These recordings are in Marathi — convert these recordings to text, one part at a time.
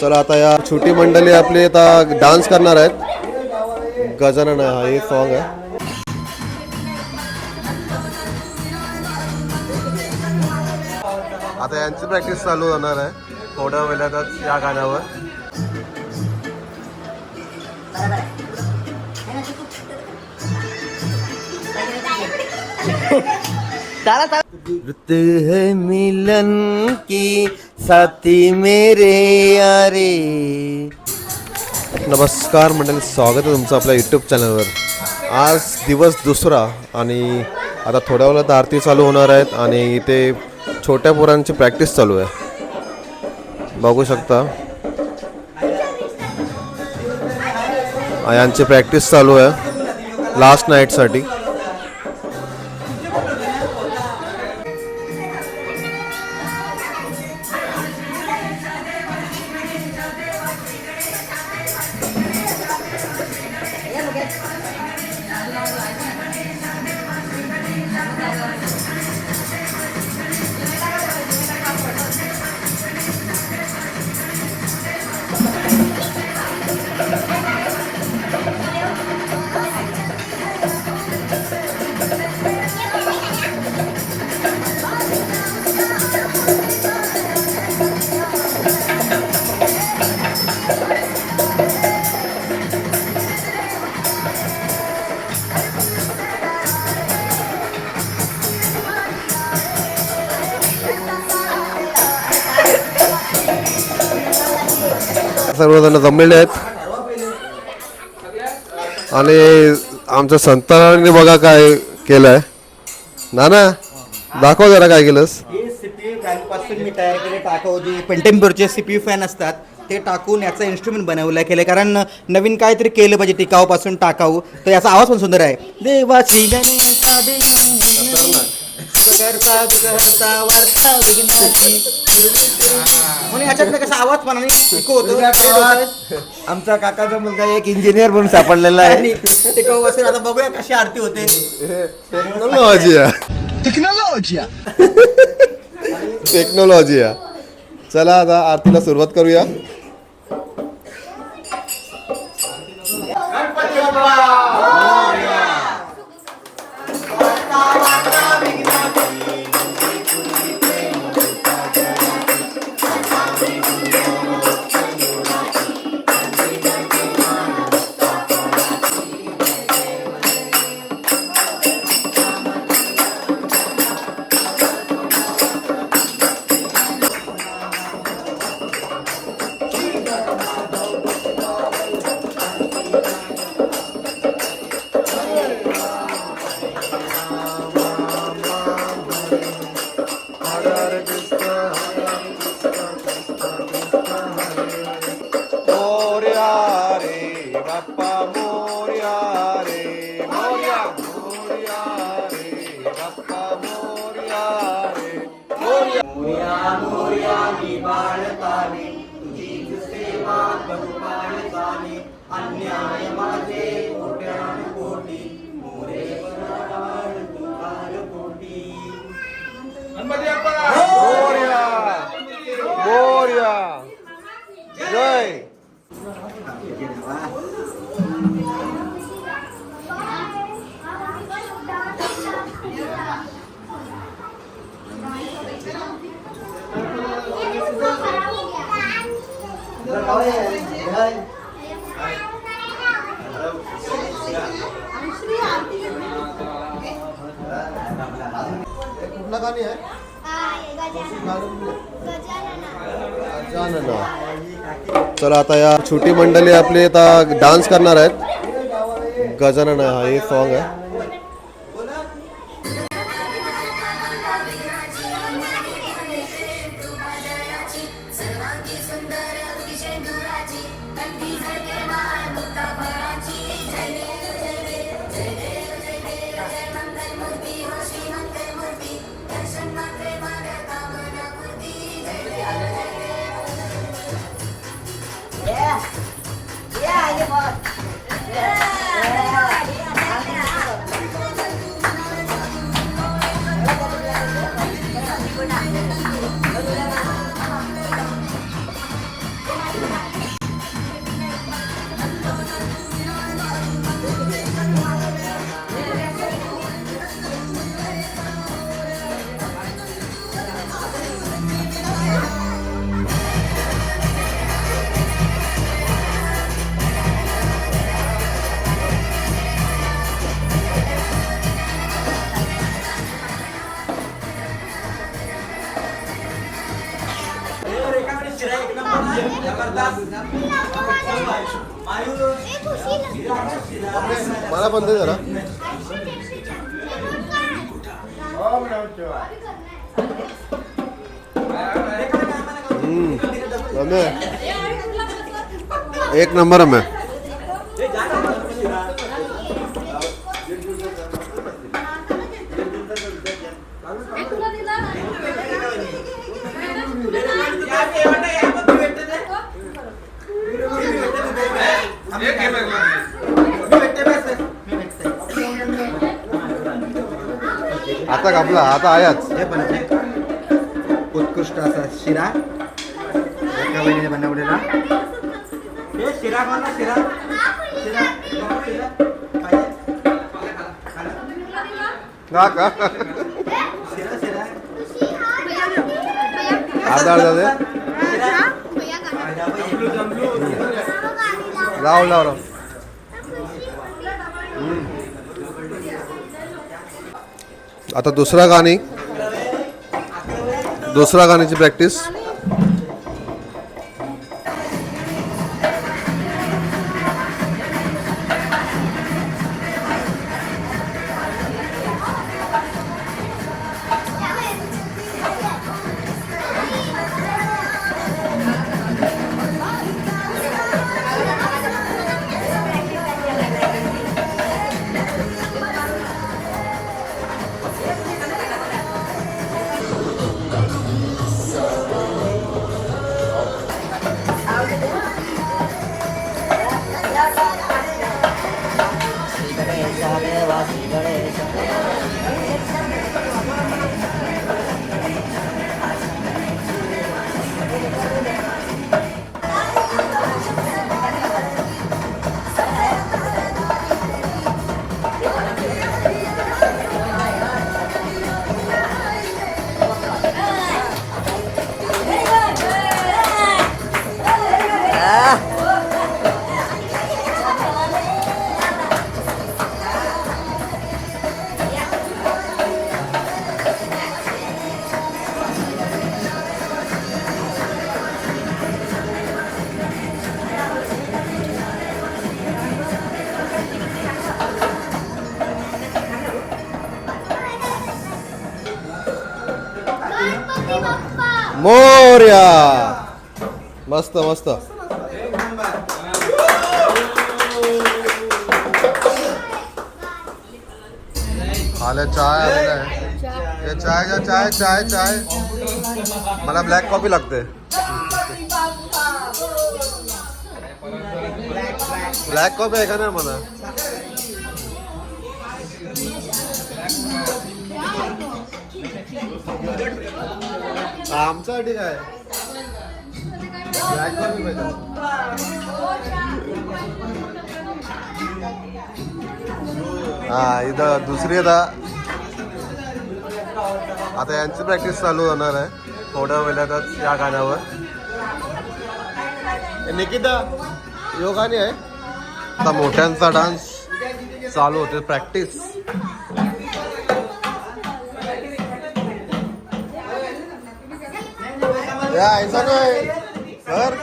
चला आता या छोटी मंडळी आपली आता डान्स करणार आहेत. गजानन हा हे सॉन्ग आहे. आता यांची प्रॅक्टिस चालू होणार आहे. थोड्या वेळातच या गाण्यावर. रुत है मिलन की साथी मेरे यारे। नमस्कार मंडळी स्वागत आहे तुमचं आपल्या यूट्यूब चॅनलवर आज दिवस दुसरा आणि आता थोड्या वेळात आरती चालू होणार आहेत आणि इथे छोट्या पोरांची प्रॅक्टिस चालू आहे. बघू शकता. यांची प्रॅक्टिस चालू आहे. लास्ट नाईटसाठी सर्वजण जमलेले आहेत. आणि आमच्या संतानाने बघा काय केलंय. ना ना दाखव जरा काय केलंस. पासून मी तयार केले टाकाऊ जे पेंटेम्परचे सीपीयू फॅन असतात ते टाकून याचा इन्स्ट्रुमेंट बनवला केलं कारण नवीन काहीतरी केलं पाहिजे टिकाऊपासून टाकाऊ. तर याचा आवाज पण सुंदर आहे. देवाची गणेशा देवा म्हणून ह्याच्यातनं कसा आवाज पण आणि टिकू होतो आमचा काकाचा मुलगा एक इंजिनियर म्हणून सापडलेला आहे. टिकाऊ असेल आता बघूया कशी आरती होते. टेक्नॉलॉजी आहे. टेक्नॉलॉजी आहे. चला आता आरतीला सुरुवात करूया. मोर्या कुठलं चला आता या छोटी मंडळी आपली आता डान्स आहेत. गजानन, हा, हे सॉन्ग आहे. मला पण दे जरा एक नंबर रम्या आता कापला आता आयाच हे पण. उत्कृष्ट असा शिरा. एका बहिणीने बनवलेला. हे शिरा कोण ना शिरा. शिरा. शिरा पाहिजे? का का शिरा. शिरा. अर्धा अर्धा दे लाव लाव लाव. आता दुसरा गाणी. दुसरा गाण्याची प्रॅक्टिस मोर्या मस्त मस्त. आले चाय आलेला आहे. हे चाय घ्या चाय चाय चाय. मला ब्लॅक कॉफी लागते. ब्लॅक कॉफी आहे का नाही मला? आमच्यासाठी काय? ब्लॅक कॉफी पाहिजे. हा इथं दुसरी आता. आता यांची प्रॅक्टिस चालू होणार आहे. थोड्या वेळातच या गाण्यावर. निकिता यो आहे. आता मोठ्यांचा डान्स चालू होते प्रॅक्टिस या ऐसा नाही. सर.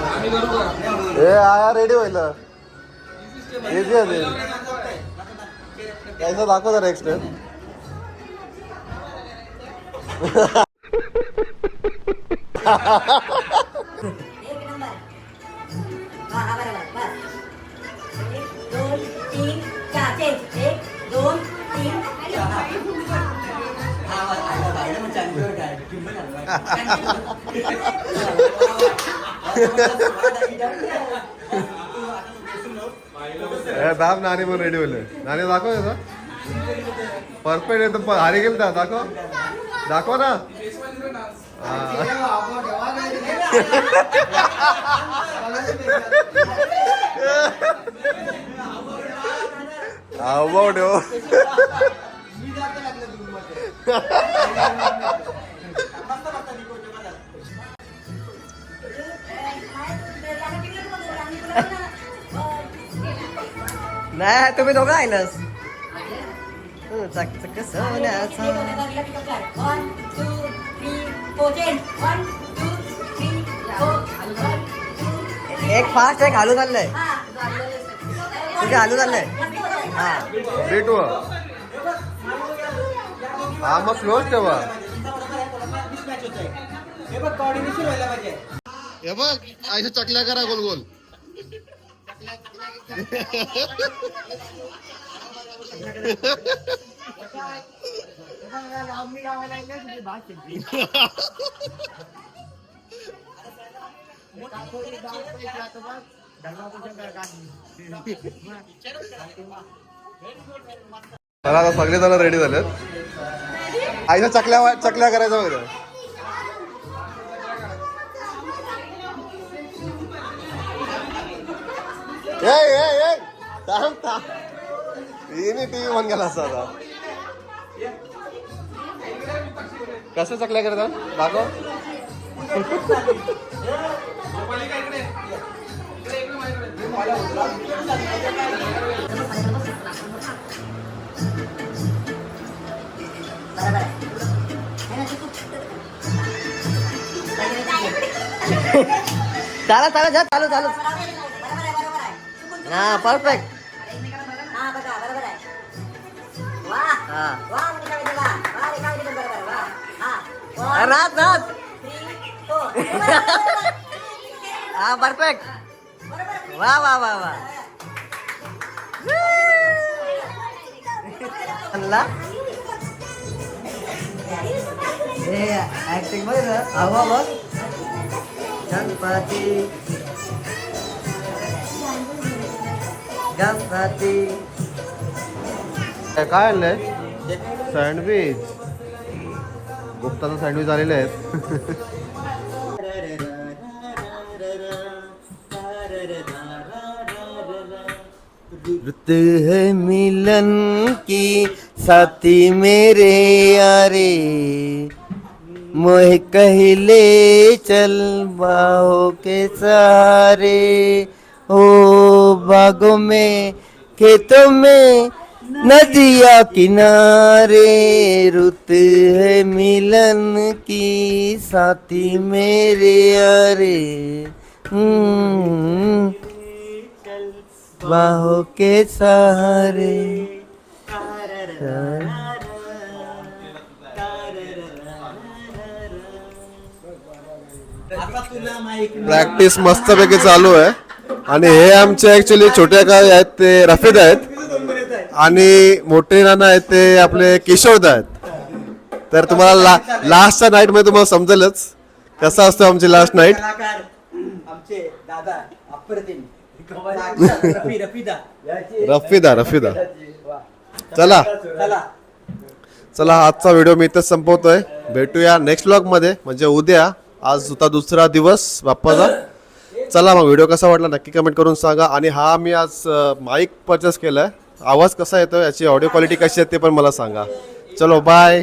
ए आया रेडी होईल. इझी आहे ते. यायचं दाखव जरा एक्सप्लेन एक नंबर हा हा बरोबर बस एक दोन तीन चार चेंज एक दोन तीन चार ए, दाब नाणी पण रेडी होईल नाणी दाखव याचा परफेक्ट एकदम प- हारी गेल का दाखव दाखव ना अबाउट हो नाही तुम्ही दोघं ना चक चक सोन्याचा एक फास्ट एक हालू चाललंय. हा. तुझे हालू चाललंय. हा. भेटू. हा मग स्लोच ठेवा. हे बघ हे आईच्या चकल्या करा गोल गोल चला आता सगळे जण रेडी झालेत. आईच्या चकल्या चकल्या करायचं वगैरे ए ए ए थांब थांब. हिने टीव्ही बंद केला असता आता कसं चकल्या करतात दाखव. है चाला चाला जा चालू चालू बरोबर आहे, बरोबर आहे. चुकून- चुकून- हा परफेक्ट रात रात हा परफेक्ट वा वा वा वा. म्हणला हे ऍक्टिंगमध्ये ना हवा बघ. गणपती. गणपती. काय आणलंय? सँडविच गुप्ताचं सँडविच आलेले आहेत. रुत है मिलन की साथी मेरे यारे मोह कहले चल बाहों के सारे ओ बागों में खेतों में नदिया किनारे रुत है मिलन की साथी मेरे अरे। हम्म। बाहों के सहारे। प्रॅक्टिस मस्तपैकी चालू आहे. आणि हे आमचे ऍक्च्युली छोट्या काय आहेत ते रफीद आहेत. आणि मोठे नाना आहेत ते आपले किशोरदा आहेत. तर तुम्हाला ला लास्टच्या नाईटमध्ये तुम्हाला समजेलच कसा असतो आमची लास्ट नाईट आमचे दादा रफीदा. रफीदा चला. चला. चला आजचा व्हिडिओ मी इथंच संपवतोय. भेटूया नेक्स्ट ब्लॉगमध्ये. म्हणजे उद्या. आज होता दुसरा दिवस बाप्पाचा. चला मग व्हिडिओ कसा वाटला नक्की कमेंट करून सांगा. आणि हा मी आज माईक परचेस केलाय. आवाज कसा येतो याची ऑडिओ क्वालिटी कशी आहे ते पण मला सांगा. चलो बाय